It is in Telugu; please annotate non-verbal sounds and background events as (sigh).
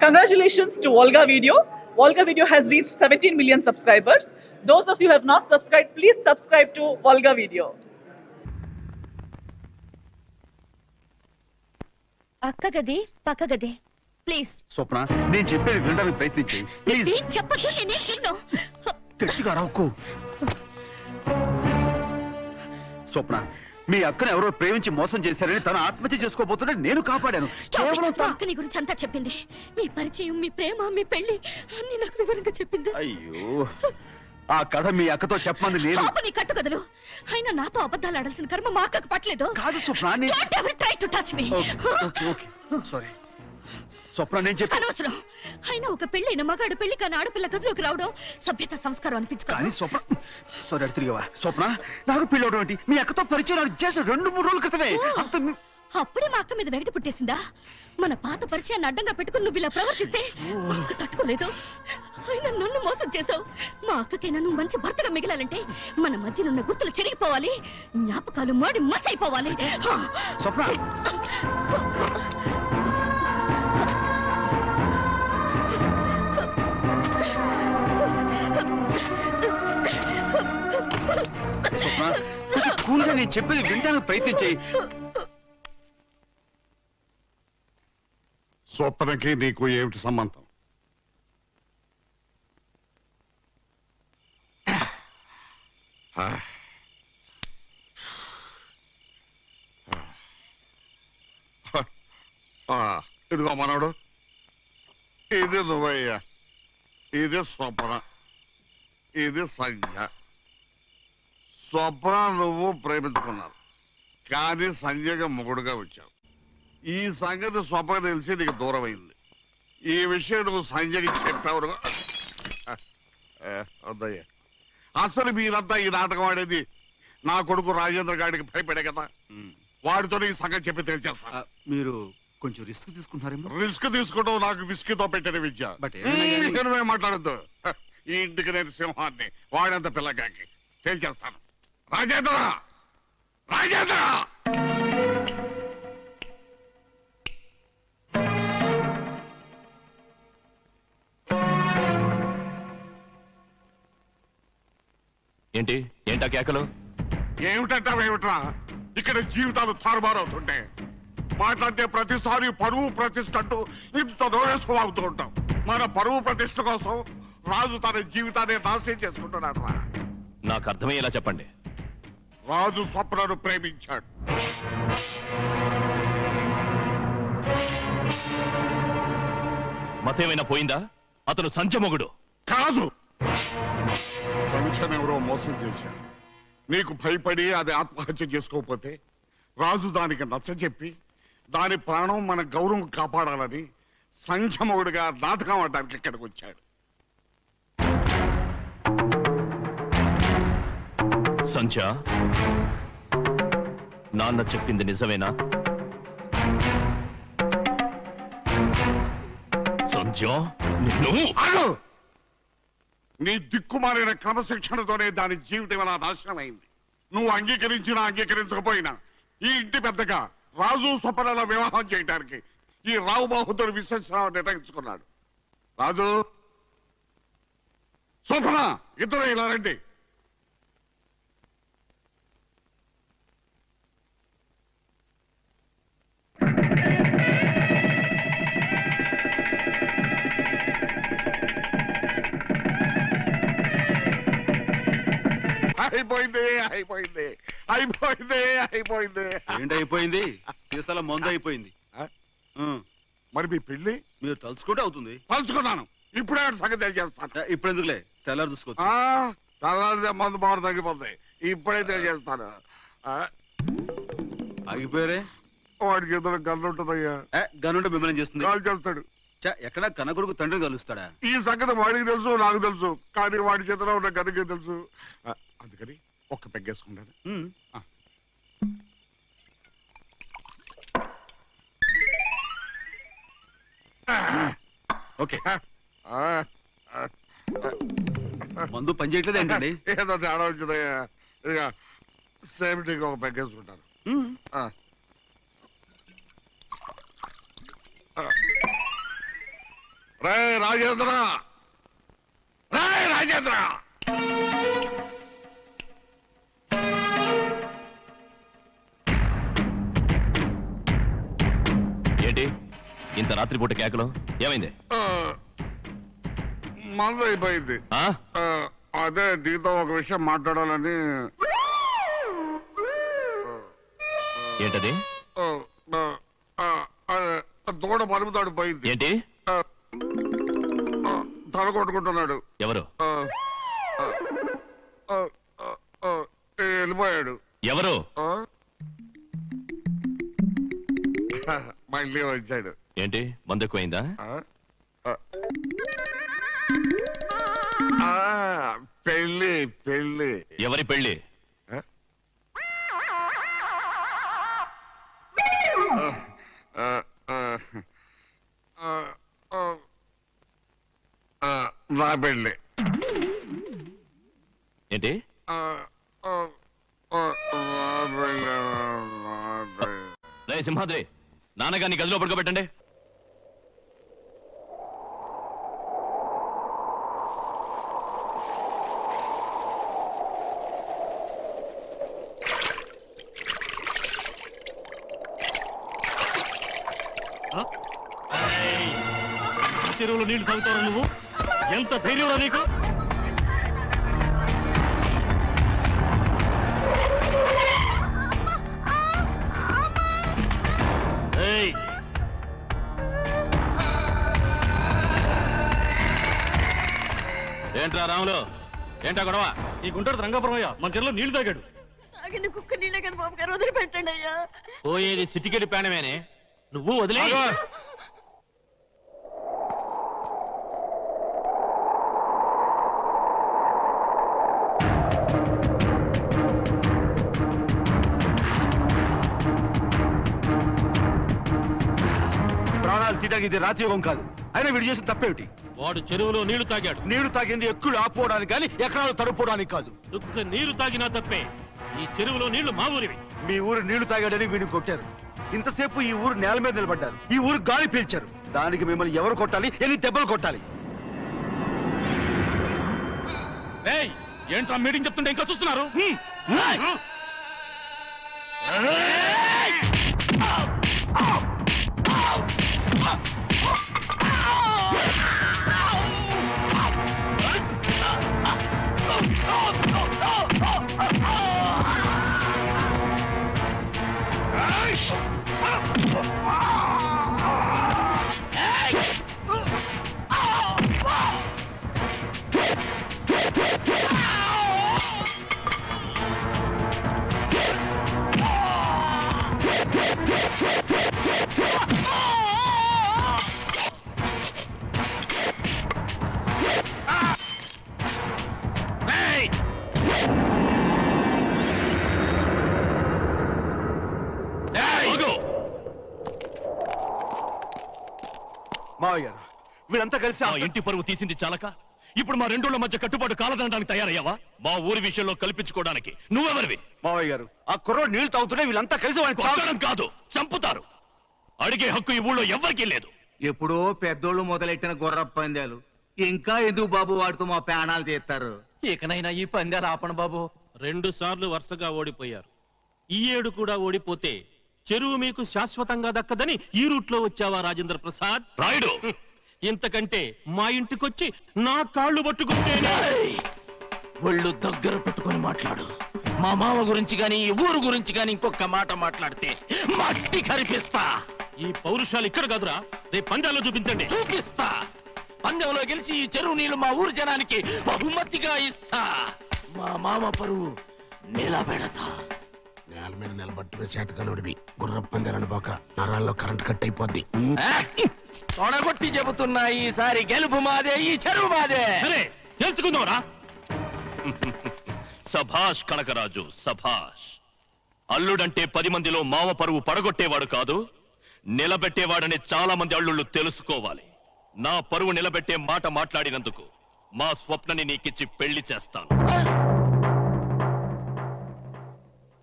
Congratulations to Volga Video. Volga Video has reached 17 million subscribers. Those of you who have not subscribed, please subscribe to Volga Video. అక్క గది పక్క గది ప్లీజ్ స్వప్న నేను చెప్పేది వినడానికి ప్రయత్నించి ప్లీజ్ ఏం చెప్పదు నేనేం తిన్ను గట్టిగా రావుకు స్వప్న మీ అక్కను ఎవరో ప్రేమించి మోసం చేశారని తను ఆత్మహత్య చేసుకోబోతుంటే నేను కాపాడాను. కేవలం మా తను- అక్క నీ గురించి అంతా చెప్పింది. మీ పరిచయం మీ ప్రేమ మీ పెళ్ళి అన్ని నాకు వివరంగా చెప్పింది. అయ్యో. ఆ కథ మీ అక్కతో చెప్పమంది నేను పాప నీ కట్టుకదలు అయినా నాతో అబద్ధాలు ఆడాల్సిన కర్మ మా అక్కకు పట్టలేదు. కాదు స్వప్న నేను Don't ever try to touch me. Okay okay okay. Sorry Swapna నేను చెప్పి అనవసరం. అయినా ఒక పెళ్ళైన మగాడు పెళ్ళి కాని ఆడపిల్ల గదిలోకి రావడం సభ్యత సంస్కారం కానీ అనిపించుకోవాలి స్వప్న సారీ అడు తిరిగావా? స్వప్న నాకు ఏంటి? మీ అక్కతో పరిచయం నాకు చేసిన రెండు మూడు రోజుల క్రితమే. అంత అప్పుడే మా అక్క మీద వెగటి పుట్టేసిందా? మన పాత పరిచయాన్ని అడ్డంగా పెట్టుకుని నువ్వు ఇలా ప్రవర్తిస్తే మా అక్క తట్టుకోలేదు. అయినా నన్ను మోసం చేసావు మా అక్కకైనా నువ్వు మంచి భర్తగా మిగిలాలంటే మన మధ్యనున్న గుర్తులు చెరిగిపోవాలి జ్ఞాపకాలు మాడి మసైపోవాలి. స్వప్న. నేను చెప్పేది వినడానికి ప్రయత్నించి స్వప్నకి నీకు ఏమిటి సంబంధం? ఆ, ఇదిగో మనవడు. ఇది నువ్వయ్యా. ఇది స్వప్న. ఇది సంధ్య స్వప్న నువ్వు ప్రేమించుకున్నారు. కానీ సంజయ్గా మొగుడుగా వచ్చావు. ఈ సంగతి స్వప్న తెలిసి నీకు దూరమైంది. ఈ విషయం నువ్వు సంజయ్కి చెప్పావు వద్దయ్యా. అసలు మీరంతా ఈ నాటకం ఆడేది నా కొడుకు రాజేంద్ర గారికి భయపడే కదా. వాడితో ఈ సంగతి చెప్పి తెలిచేస్తా. మీరు కొంచెం రిస్క్ తీసుకుంటున్నారేమో? రిస్క్ తీసుకోవడం నాకు విస్కీతో పెట్టిన విద్య. బట్ ఏమైనా నువ్వే మాట్లాడద్దు. ఈ ఇంటికి నేను సింహాన్ని వాడంత పిల్లగాకి తేల్చేస్తాను. రాజేంద్ర! రాజేంద్ర! ఏంటి? ఏంటా కేకలు? ఏమిటంటావేమిట్రా ఇక్కడ జీవితాలు తారుమారవుతుంటే మాట్లాడితే ప్రతిసారి పరువు ప్రతిష్ట అంటూ ఇంత దోరేసుకోవాగుతూ ఉంటాం. మన పరువు ప్రతిష్ట కోసం రాజు తన జీవితాన్ని నాశనం చేసుకుంటున్నాడు నాకు అర్థమయ్యేలా చెప్పండి. రాజు స్వప్నను ప్రేమించాడు. మతేమైనా పోయిందా? అతను సంచమొగుడు. కాదు. సంఖ్యను ఎవరో మోసం చేశాడు. నీకు భయపడి అది ఆత్మహత్య చేసుకోకపోతే రాజు దానికి నచ్చజెప్పి దాని ప్రాణం మన గౌరవం కాపాడాలని సంఖ్యమవుడిగా నాటకం ఆడడానికి ఇక్కడికి వచ్చాడు. సంధ్య. నాన్న చెప్పింది నిజమేనా? సంధ్య నిన్ను? నీ దిక్కుమాలిన క్రమశిక్షణతోనే దాని జీవితం ఇలా నాశనమైంది. నువ్వు అంగీకరించినా అంగీకరించకపోయినా ఈ ఇంటి పెద్దగా రాజు స్వప్నల వివాహం చేయడానికి ఈ రావు బాహుతుడు విశ్వసరావు నిర్ణయించుకున్నాడు. రాజు! స్వప్న ఇద్దరు ఇలా రండి. అయిపోయింది అయిపోయింది అయిపోయింది అయిపోయింది. ఏంటి అయిపోయింది? సీసాల మందు అయిపోయింది. మరి మీ పెళ్ళి మీరు తలుచుకుంటే అవుతుంది. పంచుకున్నాను ఇప్పుడే సంగతి తెలియజేస్తాను. ఇప్పుడు ఎందుకులే? తెల్లారు చూసుకోవచ్చు. తెల్లారితే మందు బాగా తగ్గిపోతాయి ఇప్పుడే తెలియజేస్తాను. ఆగిపోయారే? వాడికి ఎదురు గల్లు ఉంటుందయ్యా. ఏ, గనుంటే మిమ్మల్ని చేస్తుంది? కాల్ చేస్తాడు. ఎక్కడ? కనకొడుకు తండ్రిని కలుస్తాడా? ఈ సంగతి వాడికి తెలుసు నాకు తెలుసు. కానీ వాడి చేతిలో ఉన్న గదికి తెలుసు? అందుకని ఒక్క పెగ్గేసుకుంటాను. ఓకే. ఆ, ఆ, మందు పని చేయట్లేదు ఏంటండి? ఏదో తేడా వచ్చిందయ్యా ఇక సేఫ్టీగా ఒక పెగ్గేసుకుంటాను. ఉమ్. ఆ. ఆ. రే రాజేంద్ర! రే రాజేంద్ర! రాత్రిపూట కేకలు? ఏమైంది? మందు అయిపోయింది. ఆ? అదే నీతో ఒక విషయం మాట్లాడాలని. ఏంటది? ఆ, ఆ, ఆ, ఆ, దూడ మరుగుతాడు పోయింది. ఏంటి? ఆ, ఆ, తల కొట్టుకుంటున్నాడు. ఎవరు? ఆ, ఆ, ఆ, ఆ, ఆ, వెళ్ళిపోయాడు. ఎవరు? ఆ? (laughs) మళ్ళీ వచ్చాడు. ఏంటి మందు ఎక్కువైందా ఆ? పెళ్ళి పెళ్ళి. ఎవరి పెళ్ళి ఆ? ఆ, ఆ, ఆ, ఆ, ఆ, నా పెళ్ళి. ఏంటి? ఆ, ఆ, ఆ, నా పెళ్ళి నా పెళ్ళి. రే సింహాద్రి నాన్నగారిని గదిలో పడుకోబెట్టండి. చెరువులో నీళ్ళు తాగుతావు నువ్వు? ఎంత ధైర్యం నీకు? ఏయ్, ఏంట్రా రాములు? ఏంటా గొడవ? ఈ గుంటూరు రంగాపురమయ్య మన చెరువులో నీళ్ళు తాగాడు. తాగింది కుక్క నీళ్ళే కానీ బాబు గారు వదిలిపెట్టండి అయ్యా. పోయేది సిటికెట్ పేడమేనే నువ్వు వదిలే తీయడానికి ఇది రాత్రియోగం కాదు. అయినా వీడు చేసిన తప్పేమిటి? వాడు చెరువులో నీళ్ళు తాగాడు. నీళ్ళు తాగింది ఎక్కువ ఆపుకోవడానికి కానీ ఎకరాలు తడుపుకోవడానికి కాదు. దుఃఖ నీరు తాగినా తప్పే. ఈ చెరువులో నీళ్ళు మా ఊరివి. మీ ఊరు నీళ్ళు తాగాడని వీడిని కొట్టారు. ఇంతసేపు ఈ ఊరు నేల మీద నిలబడ్డారు. ఈ ఊరు గాలి పీల్చారు. దానికి మిమ్మల్ని ఎవరు కొట్టాలి? ఎన్ని దెబ్బలు కొట్టాలి? ఏంట్రా మీటింగ్ చెప్తుంటే ఇంకా చూస్తున్నారు? మావయ్య గారు వీళ్ళంతా కలిసి మా ఆ- ఇంటి పరువు తీసింది చాలక? ఇప్పుడు మా రెండోళ్ళ మధ్య కట్టుబాటు కాలదనడానికి తయారయ్యావా? మా ఊరి విషయంలో కల్పించుకోవడానికి. నువ్వెవరివి? మావయ్య గారు ఆ కుర్రోడు నీళ్ళు తాగుతుంటే వీళ్ళంతా కలిసి వాడిని కొట్టడం కాదు చంపుతారు. అడిగే హక్కు ఈ ఊళ్ళో ఎవ్వరికీ లేదు. ఎప్పుడో పెద్దోళ్ళు మొదలెట్టిన గుర్ర పందాలు. ఇంకా ఎందుకు బాబు వాటితో మా ప్రాణాలు తీస్తారు? ఇకనైనా ఈ పందాలు ఆపణ బాబు. రెండు సార్లు వరుసగా ఓడిపోయారు. ఈ ఏడు కూడా ఓడిపోతే చెరువు మీకు శాశ్వతంగా దక్కదని ఈ రూట్లో వచ్చావా రాజేంద్ర ప్రసాద్? రాయుడు. ఇంతకంటే మా ఇంటికొచ్చి నా కాళ్ళు పట్టుకుంటేనే ఒళ్ళు దగ్గర పెట్టుకొని మాట్లాడు. మా మామ గురించి గాని ఈ ఊరు గురించి గాని ఇంకొక మాట మాట్లాడితే మట్టి కరిపిస్తా. ఈ పౌరుషాలు ఇక్కడ కాదురా. రేపు పందాల్లో చూపించండి. చూపిస్తా. పందెంలో గెలిచి ఈ చెరువు నీళ్ళు మా ఊరు జనానికి బహుమతిగా ఇస్తా. మా మామ పరువు నిలబెడతా. మీద నిలబట్టి చేతకనుడివి గుర్ర పందాలని పోక నరాల్లో కరెంట్ కట్ అయిపోద్ది! తొడగొట్టి చెబుతున్నా ఈసారి గెలుపు మాదే ఈ చెరువు మాదే. సరే తెలుసుకుందాంరా సభాష్ కనకరాజు సభాష్. అల్లుడంటే పది మందిలో మామ పరువు పడగొట్టేవాడు కాదు నిలబెట్టేవాడని చాలా మంది అల్లుళ్ళు తెలుసుకోవాలి. నా పరువు నిలబెట్టే మాట మాట్లాడినందుకు మా స్వప్నని నీకిచ్చి పెళ్ళి చేస్తాను!